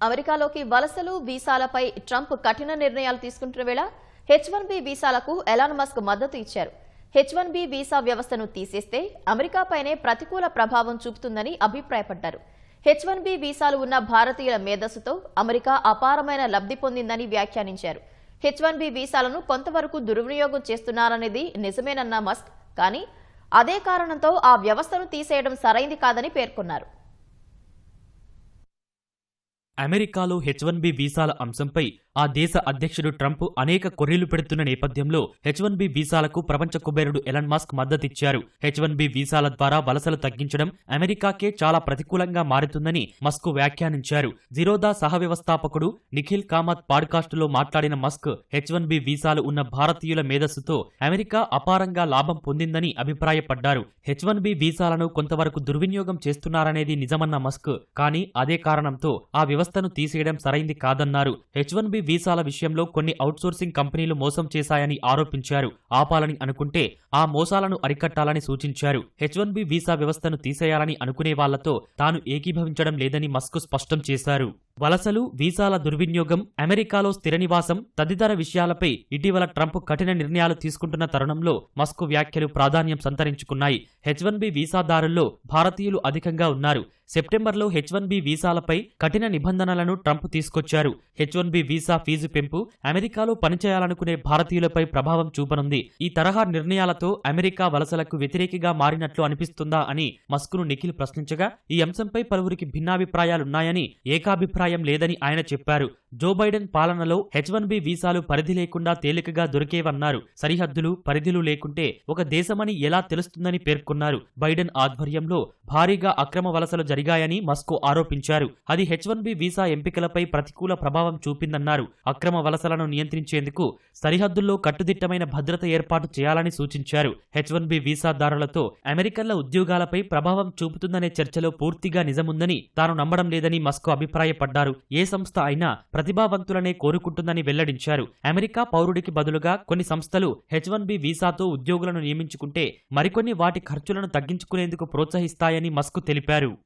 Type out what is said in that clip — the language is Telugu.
అమెరికాలోకి వలసలు వీసాలపై ట్రంప్ కఠిన నిర్ణయాలు తీసుకుంటున్న వేళ హెచ్ వన్ బి వీసాలకు ఎలాన్ మస్క్ మద్దతు ఇచ్చారు. హెచ్ వన్ బి వీసా వ్యవస్థను తీసేస్తే అమెరికాపైనే ప్రతికూల ప్రభావం చూపుతుందని అభిప్రాయపడ్డారు. హెచ్ వన్ బి వీసాలు ఉన్న భారతీయుల మేధస్సుతో అమెరికా అపారమైన లబ్ధి పొందిందని వ్యాఖ్యానించారు. హెచ్ వన్ బి వీసాలను కొంతవరకు దుర్వినియోగం చేస్తున్నారనేది నిజమేనన్న మస్క్ కానీ అదే కారణంతో ఆ వ్యవస్థను తీసేయడం సరైంది కాదని పేర్కొన్నారు. అమెరికాలో హెచ్ వన్ బి వీసాల అంశంపై ఆ దేశ అధ్యక్షుడు ట్రంప్ అనేక కొర్రీలు పెడుతున్న నేపథ్యంలో హెచ్ వన్ బి వీసాలకు ప్రపంచ కుబేరుడు ఎలన్ మాస్క్ మద్దతిచ్చారు. హెచ్ వన్ బి వీసాల ద్వారా వలసలు తగ్గించడం అమెరికాకే చాలా ప్రతికూలంగా మారుతుందని మస్క్ వ్యాఖ్యానించారు. జిరోదా సహ వ్యవస్థాపకుడు నిఖిల్ కామత్ పాడ్కాస్టులో మాట్లాడిన మస్క్ హెచ్ వన్ బి వీసాలు ఉన్న భారతీయుల మేధస్సుతో అమెరికా అపారంగా లాభం పొందిందని అభిప్రాయపడ్డారు. హెచ్ వన్ బి వీసాలను కొంతవరకు దుర్వినియోగం చేస్తున్నారనేది నిజమన్న మస్క్ కానీ అదే కారణంతో ఆ వ్యవస్థను తీసేయడం సరైంది కాదన్నారు. హెచ్ వన్ బి వీసాల విషయంలో కొన్ని అవుట్సోర్సింగ్ కంపెనీలు మోసం చేశాయని ఆరోపించారు. ఆపాలని అనుకుంటే ఆ మోసాలను అరికట్టాలని సూచించారు. హెచ్ వన్ బి వీసా వ్యవస్థను తీసేయాలని అనుకునే వాళ్ళతో తాను ఏకీభవించడం లేదని మస్క్ స్పష్టం చేశారు. వలసలు వీసాల దుర్వినియోగం అమెరికాలో స్థిర నివాసం తదితర విషయాలపై ఇటీవల ట్రంప్ కఠిన నిర్ణయాలు తీసుకుంటున్న తరుణంలో మస్కు వ్యాఖ్యలు ప్రాధాన్యం సంతరించుకున్నాయి. హెచ్ వన్ బి వీసాదారుల్లో భారతీయులు అధికంగా ఉన్నారు. సెప్టెంబర్లో హెచ్ వన్ బి వీసాలపై కఠిన నిబంధనలను ట్రంప్ తీసుకొచ్చారు. H one B visa fee పెంపు అమెరికాలో పనిచేయాలనుకునే భారతీయులపై ప్రభావం చూపనుంది. ఈ తరహా నిర్ణయాలతో అమెరికా వలసలకు వ్యతిరేకిగా మారినట్లు అనిపిస్తుందా అని మస్కును నిఖిల్ ప్రశ్నించగా ఈ అంశంపై పలువురికి భిన్నాభిప్రాయాలున్నాయని ఏకాభిప్రాయం లేదని ఆయన చెప్పారు. జో బైడెన్ పాలనలో హెచ్ వన్ బి వీసాలు పరిధి లేకుండా తేలికగా దొరికేవన్నారు. సరిహద్దులు పరిధులు లేకుంటే ఒక దేశమని ఎలా తెలుస్తుందని పేర్కొన్నారు. బైడెన్ ఆధ్వర్యంలో భారీగా అక్రమ వలసలు జరిగాయని మస్కో ఆరోపించారు. అది హెచ్ వన్ బి వీసా ఎంపికలపై ప్రతికూల ప్రభావం చూపిందన్నారు. అక్రమ వలసలను నియంత్రించేందుకు సరిహద్దుల్లో కట్టుదిట్టమైన భద్రత ఏర్పాటు చేయాలని సూచించారు. హెచ్ వన్ బి వీసాదారులతో అమెరికన్ల ఉద్యోగాలపై ప్రభావం చూపుతుందనే చర్చలో పూర్తిగా నిజముందని తాను నమ్మడం లేదని మస్కో అభిప్రాయపడ్డారు. ఏ సంస్థ అయినా ప్రతిభావంతులనే కోరుకుంటుందని వెల్లడించారు. అమెరికా పౌరుడికి బదులుగా కొన్ని సంస్థలు హెచ్ వన్ బి వీసాతో ఉద్యోగులను నియమించుకుంటే మరికొన్ని వాటి ఖర్చులను తగ్గించుకునేందుకు ప్రోత్సహిస్తాయని మస్క్ తెలిపారు.